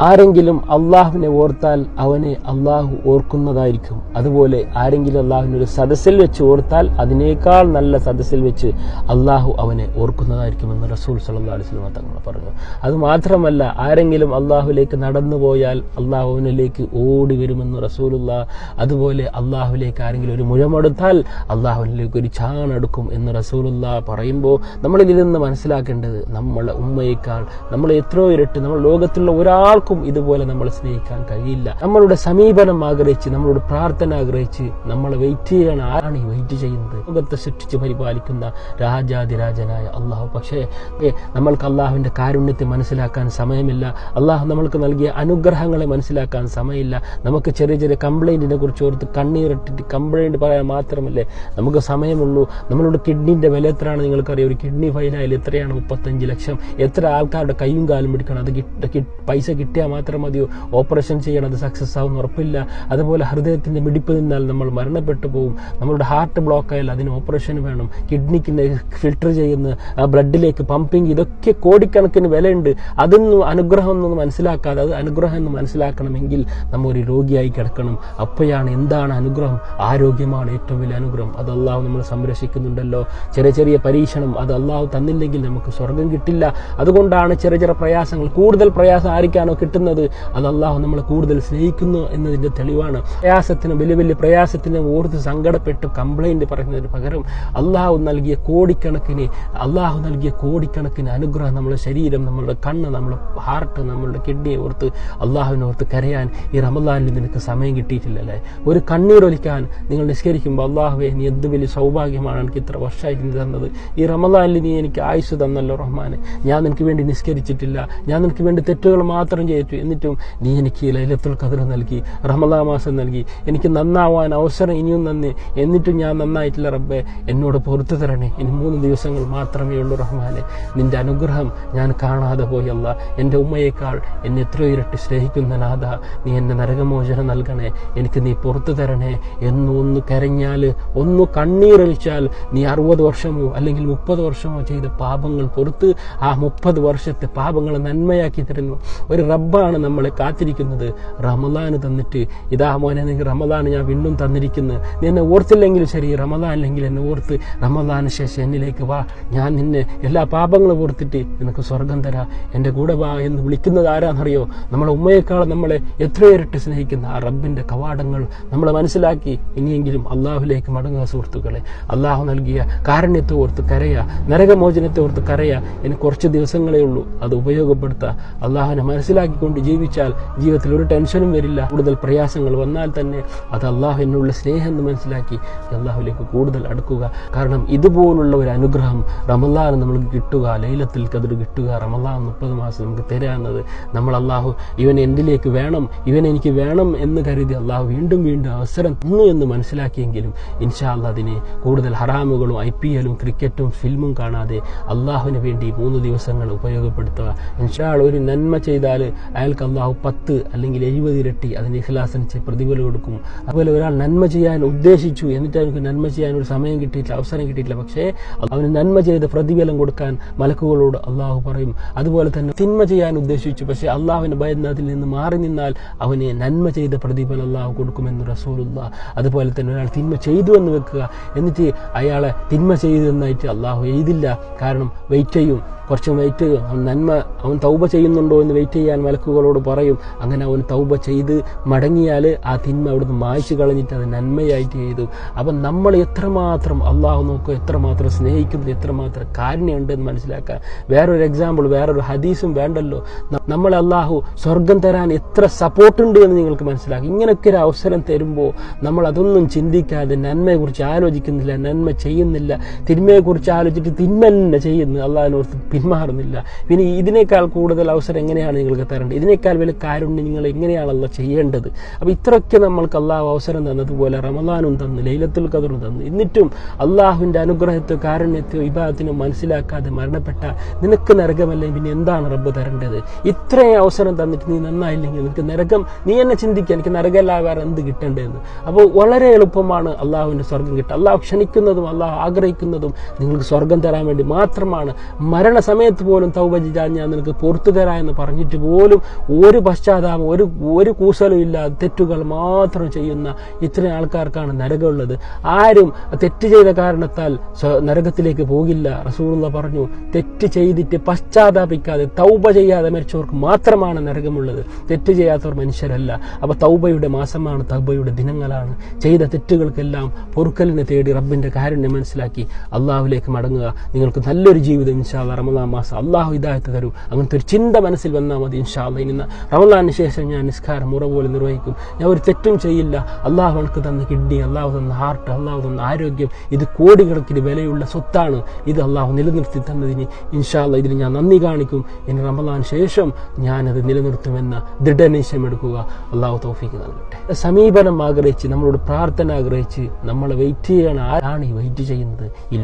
ആരെങ്കിലും അള്ളാഹുവിനെ ഓർത്താൽ അവനെ അള്ളാഹു ഓർക്കുന്നതായിരിക്കും. അതുപോലെ ആരെങ്കിലും അള്ളാഹുവിനെ ഒരു സദസ്സിൽ വെച്ച് ഓർത്താൽ അതിനേക്കാൾ നല്ല സദസ്സിൽ വെച്ച് അള്ളാഹു അവനെ ഓർക്കുന്നതായിരിക്കും എന്ന് റസൂൽ സല്ലാ അലിസ്ലമ തങ്ങൾ പറഞ്ഞു. അതുമാത്രമല്ല ആരെങ്കിലും അള്ളാഹുലേക്ക് നടന്നു പോയാൽ അള്ളാഹു അവനിലേക്ക് ഓടി വരുമെന്ന് റസൂലുള്ള അതുപോലെ അള്ളാഹുലേക്ക് ആരെങ്കിലും ഒരു മുഴമെടുത്താൽ അള്ളാഹുവിനിലേക്ക് ഒരു ചാണെടുക്കും എന്ന് റസൂലുള്ള പറയുമ്പോൾ നമ്മളിതിൽ നിന്ന് മനസ്സിലാക്കേണ്ടത് നമ്മളെ ഉമ്മയേക്കാൾ നമ്മൾ എത്രയോ ഇരട്ടി നമ്മൾ ലോകത്തുള്ള ഒരാൾക്കും ഇതുപോലെ നമ്മൾ സ്നേഹിക്കാൻ കഴിയില്ല. നമ്മളുടെ സമീപനം ആഗ്രഹിച്ച് നമ്മളുടെ പ്രാർത്ഥന ആഗ്രഹിച്ച് നമ്മൾ വെയിറ്റ് ചെയ്യണം ആരാണ് ഈ വെയിറ്റ് ചെയ്യുന്നത്? ലോകത്തെ സൃഷ്ടിച്ച് പരിപാലിക്കുന്ന രാജാതിരാജനായ അള്ളാഹു. പക്ഷേ നമ്മൾക്ക് അള്ളാഹുവിന്റെ കാരുണ്യത്തെ മനസ്സിലാക്കാൻ സമയമില്ല. അള്ളാഹു നമ്മൾക്ക് നൽകിയ അനുഗ്രഹങ്ങളെ മനസ്സിലാക്കാൻ സമയമില്ല. നമുക്ക് ചെറിയ ചെറിയ കംപ്ലൈന്റിനെ കുറിച്ച് ഓർത്ത് കണ്ണീരിട്ടിട്ട് കംപ്ലൈന്റ് പറയാൻ മാത്രമല്ലേ നമുക്ക് സമയമുള്ളൂ. നമ്മളുടെ കിഡ്നിന്റെ വില എത്രയാണ് നിങ്ങൾക്കറിയാം. ഒരു കിഡ്നി ഫൈലായാലും എത്രയാണ്? മുപ്പത്തഞ്ച് ലക്ഷം. എത്ര ആൾക്കാരുടെ കൈയും കാലും പിടിക്കണം? അത് കിട്ട- പൈസ കിട്ടിയാൽ മാത്രം മതിയോ? ഓപ്പറേഷൻ ചെയ്യണം അത് സക്സസ് ആവും ഉറപ്പില്ല. അതുപോലെ ഹൃദയത്തിന്റെ മിടിപ്പ് നിന്നാൽ നമ്മൾ മരണപ്പെട്ടു പോകും നമ്മളുടെ ഹാർട്ട് ബ്ലോക്ക് ആയാൽ അതിന് ഓപ്പറേഷൻ വേണം. കിഡ്നിക്ക് ഫിൽട്ടർ ചെയ്യുന്ന ബ്ലഡിലേക്ക് പമ്പിങ് ഇതൊക്കെ കോടിക്കണക്കിന് വിലയുണ്ട്. അതൊന്നും അനുഗ്രഹം എന്നൊന്നും മനസ്സിലാക്കാതെ അത് അനുഗ്രഹം എന്ന് മനസ്സിലാക്കണമെങ്കിൽ നമ്മൾ ഒരു രോഗിയായി കിടക്കണം. അപ്പോഴാണ് എന്താണ് അനുഗ്രഹം? ആരോഗ്യമാണ് ഏറ്റവും വലിയ അനുഗ്രഹം. അത് അള്ളാഹു നമ്മൾ സംരക്ഷിക്കുന്നുണ്ടല്ലോ. ചെറിയ ചെറിയ പരീക്ഷണം അത് അള്ളാഹു തന്നില്ലെങ്കിൽ നമുക്ക് സ്വർഗം കിട്ടില്ല. അതുകൊണ്ടാണ് ചെറിയ ചെറിയ പ്രയാസങ്ങൾ കൂടുതൽ പ്രയാസം ആർക്കാണോ കിട്ടുന്നത് അത് അള്ളാഹു നമ്മളെ കൂടുതൽ സ്നേഹിക്കുന്നു എന്നതിന്റെ തെളിവാണ്. പ്രയാസത്തിന് വലിയ വലിയ പ്രയാസത്തിന് ഓർത്ത് സങ്കടപ്പെട്ട് കംപ്ലൈന്റ് പറയുന്നതിന് പകരം അള്ളാഹു നൽകിയ കോടിക്കണക്കിന് അള്ളാഹു നൽകിയ കോടിക്കണക്കിന് അനുഗ്രഹം നമ്മുടെ ശരീരം നമ്മളുടെ കണ്ണ് നമ്മുടെ ഹാർട്ട് നമ്മളുടെ കിഡ്നി ഓർത്ത് അള്ളാഹുവിനെ ഓർത്ത് കരയാൻ ഈ റമദാനിൽ നിനക്ക് സമയം കിട്ടിയിട്ടില്ലല്ലേ? ഒരു കണ്ണീരൊലിക്കാൻ നിങ്ങൾ നിസ്കരിക്കുമ്പോൾ അള്ളാഹുവെ നീ എന്ത് വലിയ സൗഭാഗ്യമാണ് എനിക്ക് ഇത്ര വർഷമായിട്ട് നീ തന്നത്. ഈ റമദാനിൽ നീ എനിക്ക് ആയുസ് തന്നല്ലോ റഹ്മാൻ ഞാൻ നിനക്ക് വേണ്ടി നിസ്കരിച്ചിട്ടില്ല. ഞാൻ നിനക്ക് വേണ്ടി തെറ്റുകൾ മാത്രം ചെയ്തിട്ടു എന്നിട്ടും നീ എനിക്ക് ലൈലത്തുൽ കതിർ നൽകി റമദാ മാസം നൽകി. എനിക്ക് നന്നാവാൻ അവസരം ഇനിയും നന്ദി എന്നിട്ടും ഞാൻ നന്നായിട്ടില്ല റബ്ബെ. എന്നോട് പുറത്തു തരണേ. ഇനി മൂന്ന് ദിവസങ്ങൾ മാത്രമേ ഉള്ളൂ റഹ്മാനെ. നിന്റെ അനുഗ്രഹം ഞാൻ കാണാതെ പോയല്ല. എന്റെ ഉമ്മയേക്കാൾ എന്നെ എത്രയോ ഇരട്ടി സ്നേഹിക്കുന്ന നാഥ. നീ എന്നെ നരകമോചനം നൽകണേ. എനിക്ക് നീ പുറത്തു തരണേ. എന്ന് ഒന്ന് കരഞ്ഞാൽ ഒന്ന് കണ്ണീരൊഴിച്ചാൽ നീ അറുപത് വർഷമോ അല്ലെങ്കിൽ മുപ്പത് വർഷമോ ചെയ്ത പാപങ്ങൾ പുറത്ത് ആ മുപ്പത് വർഷത്തെ പാപങ്ങൾ നന്മയാക്കി തരുന്നു. ഒരു റബ്ബാണ് നമ്മളെ കാത്തിരിക്കുന്നത്. റമദാന് തന്നിട്ട് ഇതാ മോനെ നിങ്ങൾ റമദാൻ ഞാൻ വീണ്ടും തന്നിരിക്കുന്നത് നീ എന്നെ ഓർത്തില്ലെങ്കിൽ ശരി റമദാനില്ലെങ്കിൽ എന്നെ ഓർത്ത് റമദാന് ശേഷം എന്നിലേക്ക് വാ. ഞാൻ നിന്നെ എല്ലാ പാപങ്ങളും ഓർത്തിട്ട് നിനക്ക് സ്വർഗം തരാ. എന്റെ കൂടെ വാ എന്ന് വിളിക്കുന്നത് ആരാന്നറിയോ? നമ്മളെ ഉമ്മയേക്കാൾ നമ്മളെ എത്രയേറിട്ട് സ്നേഹിക്കുന്ന ആ റബ്ബിന്റെ കവാടങ്ങൾ നമ്മൾ മനസ്സിലാക്കി ഇനിയെങ്കിലും അള്ളാഹുലേക്ക് മടങ്ങുക സുഹൃത്തുക്കളെ. അള്ളാഹു നൽകിയ കാരുണ്യത്തെ ഓർത്ത് കരയാ നരകമോചനത്തെ ഓർത്ത് കരയാ. എനിക്ക് കുറച്ച് ദിവസങ്ങളേ ഉള്ളൂ. അത് ഉപയോഗപ്പെടുത്തുക അള്ളാഹുവിനെ മനസ്സിലാക്കിക്കൊണ്ട് ജീവിച്ചാൽ ജീവിതത്തിൽ ഒരു ടെൻഷനും വരില്ല. കൂടുതൽ പ്രയാസങ്ങൾ വന്നാൽ തന്നെ അത് അള്ളാഹു എന്നുള്ള സ്നേഹം എന്ന് മനസ്സിലാക്കി അള്ളാഹുലേക്ക് കൂടുതൽ അടുക്കുക. കാരണം ഇതുപോലുള്ള ഒരു അനുഗ്രഹം റമല്ലാൻ നമ്മൾക്ക് കിട്ടുക ലൈലത്തിൽ കതിർ കിട്ടുക റമല്ലാൻ മുപ്പത് മാസം നമുക്ക് തരാമെന്നത് നമ്മൾ അള്ളാഹു ഇവൻ എന്തിലേക്ക് വേണം ഇവൻ എനിക്ക് വേണം എന്ന് കരുതി അള്ളാഹു വീണ്ടും വീണ്ടും അവസരം തന്നു എന്ന് മനസ്സിലാക്കിയെങ്കിലും ഇൻഷാല്ല അതിനെ കൂടുതൽ ഹറാമുകളും ഐ പി എല്ലും ക്രിക്കറ്റും ഫിലിമും കാണാതെ അള്ളാഹുവിന് വേണ്ടി മൂന്ന് ദിവസങ്ങൾ ഉപയോഗപ്പെടുത്തുക. ഇൻഷാൾ ഒരു നന്മ ചെയ്താൽ അയാൾക്ക് അള്ളാഹു പത്ത് അല്ലെങ്കിൽ എഴുപത് ഇരട്ടി അതിന് ഇഖ്ലാസിന് പ്രതിഫലം കൊടുക്കും. അതുപോലെ ഒരാൾ നന്മ ചെയ്യാൻ ഉദ്ദേശിച്ചു എന്നിട്ട് അവർക്ക് നന്മ ചെയ്യാൻ ഒരു സമയം കിട്ടിയിട്ടില്ല അവസരം കിട്ടിയിട്ടില്ല. പക്ഷേ അവന് നന്മ ചെയ്ത് പ്രതിഫലം കൊടുക്കാൻ മലക്കുകളോട് അള്ളാഹു പറയും. അതുപോലെ തന്നെ തിന്മ ചെയ്യാൻ ഉദ്ദേശിച്ചു. പക്ഷേ അള്ളാഹുവിന് ഭയന്ന് അതിൽ നിന്ന് മാറി നിന്നാൽ അവനെ നന്മ ചെയ്ത പ്രതിഫലം അള്ളാഹു കൊടുക്കുമെന്ന് റസൂലുള്ള അതുപോലെ തന്നെ ഒരാൾ തിന്മ ചെയ്തു എന്ന് വെക്കുക എന്നിട്ട് അയാളെ തിന്മ ചെയ്തെന്നായിട്ട് അള്ളാഹു എഴുതില്ല. കാരണം വെയിറ്റ് ചെയ്യും. കുറച്ച് വെയിറ്റ് അവൻ നന്മ അവൻ തൗബ ചെയ്യുന്നുണ്ടോ എന്ന് വെയിറ്റ് ചെയ്യാൻ മലക്കുകളോട് പറയും അങ്ങനെ അവൻ തൗബ ചെയ്ത് മടങ്ങിയാൽ ആ തിന്മ അവിടുന്ന് മായ്ച്ചു കളഞ്ഞിട്ട് അത് നന്മയായിട്ട് ചെയ്തു അപ്പം നമ്മൾ എത്രമാത്രം അള്ളാഹു നോക്കുക എത്രമാത്രം സ്നേഹിക്കുന്നത് എത്രമാത്രം കാരുണ്യമുണ്ട് എന്ന് മനസ്സിലാക്കാൻ. വേറൊരു എക്സാമ്പിൾ വേറൊരു ഹദീസും വേണ്ടല്ലോ. നമ്മൾ അള്ളാഹു സ്വർഗം തരാൻ എത്ര സപ്പോർട്ടുണ്ട് എന്ന് നിങ്ങൾക്ക് മനസ്സിലാക്കും. ഇങ്ങനെയൊക്കെ ഒരു അവസരം തരുമ്പോൾ നമ്മൾ അതൊന്നും ചിന്തിക്കാതെ നന്മയെക്കുറിച്ച് ആലോചിക്കുന്നില്ല നന്മ ചെയ്യുന്നില്ല. തിന്മയെക്കുറിച്ച് ആലോചിച്ചിട്ട് തിന്മ തന്നെ ചെയ്യുന്നു അള്ളാഹിനോർത്ത് പിന്മാറുന്നില്ല. പിന്നെ ഇതിനേക്കാൾ കൂടുതൽ അവസരം എങ്ങനെയാണ് നിങ്ങൾക്ക് തരേണ്ടത് ഇതിനേക്കാൾ വലിയ കാരുണ്യം നിങ്ങൾ എങ്ങനെയാണല്ലോ ചെയ്യേണ്ടത്? അപ്പോൾ ഇത്രയൊക്കെ നമ്മൾക്ക് അള്ളാഹു അവസരം തന്നതുപോലെ റമദാനും തന്ന് ലൈലത്തുൽ ഖദറും തന്ന്. എന്നിട്ടും അള്ളാഹുവിന്റെ അനുഗ്രഹത്തെ കാരുണ്യത്തോ വിഭാഗത്തിനോ മനസ്സിലാക്കാതെ മരണപ്പെട്ട നിനക്ക് നരകമല്ലേ? പിന്നെ എന്താണ് റബ്ബ് തരേണ്ടത്? ഇത്രയും അവസരം തന്നിട്ട് നീ നന്നായില്ലെങ്കിൽ നിനക്ക് നരകം നീ എന്നെ ചിന്തിക്കുക എനിക്ക് നരകമല്ല വേറെ എന്ത് കിട്ടേണ്ടതെന്ന്. അപ്പോൾ വളരെ എളുപ്പമാണ് അള്ളാഹുവിന്റെ സ്വർഗം കിട്ടുക. അള്ളാഹു ക്ഷണിക്കുന്നതും അള്ളാഹു ആഗ്രഹിക്കുന്നതും നിങ്ങൾക്ക് സ്വർഗം തരാൻ വേണ്ടി മാത്രമാണ്. മരണസമയത്ത് പോലും തൗബ ഞാൻ നിനക്ക് പുറത്തു എന്ന് പറഞ്ഞിട്ട് പോലും പോലും ഒരു പശ്ചാത്താപം ഒരു ഒരു കൂസലും ഇല്ലാതെ തെറ്റുകൾ മാത്രം ചെയ്യുന്ന ഇത്രയും ആൾക്കാർക്കാണ് നരകമുള്ളത്. ആരും തെറ്റ് ചെയ്ത കാരണത്താൽ നരകത്തിലേക്ക് പോകില്ല. റസൂലുള്ള പറഞ്ഞു തെറ്റ് ചെയ്തിട്ട് പശ്ചാത്താപിക്കാതെ തൗബ ചെയ്യാതെ മരിച്ചവർക്ക് മാത്രമാണ് നരകമുള്ളത്. തെറ്റ് ചെയ്യാത്തവർ മനുഷ്യരല്ല. അപ്പൊ തൗബയുടെ മാസമാണ് തൗബയുടെ ദിനങ്ങളാണ്. ചെയ്ത തെറ്റുകൾക്കെല്ലാം പൊറുക്കലിനെ തേടി റബ്ബിന്റെ കാരുണ്യം മനസ്സിലാക്കി അള്ളാഹുലേക്ക് മടങ്ങുക. നിങ്ങൾക്ക് നല്ലൊരു ജീവിതം ഇൻഷാല്ല റമദാൻ മാസം അള്ളാഹു ഇതായിട്ട് തരൂ. അങ്ങനത്തെ ഒരു ചിന്ത മനസ്സിൽ വന്നാൽ മതി ഇൻഷാല്ല ഇനി റമദാനിന് ശേഷം ഞാൻ നിസ്കാരം മുറ പോലെ നിർവഹിക്കും. ഞാൻ ഒരു തെറ്റും ചെയ്യില്ല. അള്ളാഹു എനിക്ക് തന്ന കിഡ്നി അള്ളാഹു തന്ന ഹാർട്ട് അള്ളാഹു തന്ന ആരോഗ്യം ഇത് കോടിക്കണക്കിന് വിലയുള്ള സ്വത്താണ്. ഇത് അള്ളാഹു നിലനിർത്തി തന്നതിന് ഇൻഷാല്ല ഇതിന് ഞാൻ നന്ദി കാണിക്കും. ഇനി റമദാൻ ശേഷം ഞാനത് നിലനിർത്തുമെന്ന ദൃഢനിശ്ചയമെടുക്കുക അള്ളാഹു തോഫിക്ക് നൽകട്ടെ. സമീപനം ആഗ്രഹിച്ച് നമ്മളോട് പ്രാർത്ഥന ആഗ്രഹിച്ച് നമ്മളെ വെയിറ്റ് ചെയ്യണം. ആരാണ് ഈ വെയിറ്റ് ചെയ്യുന്നത്? ഈ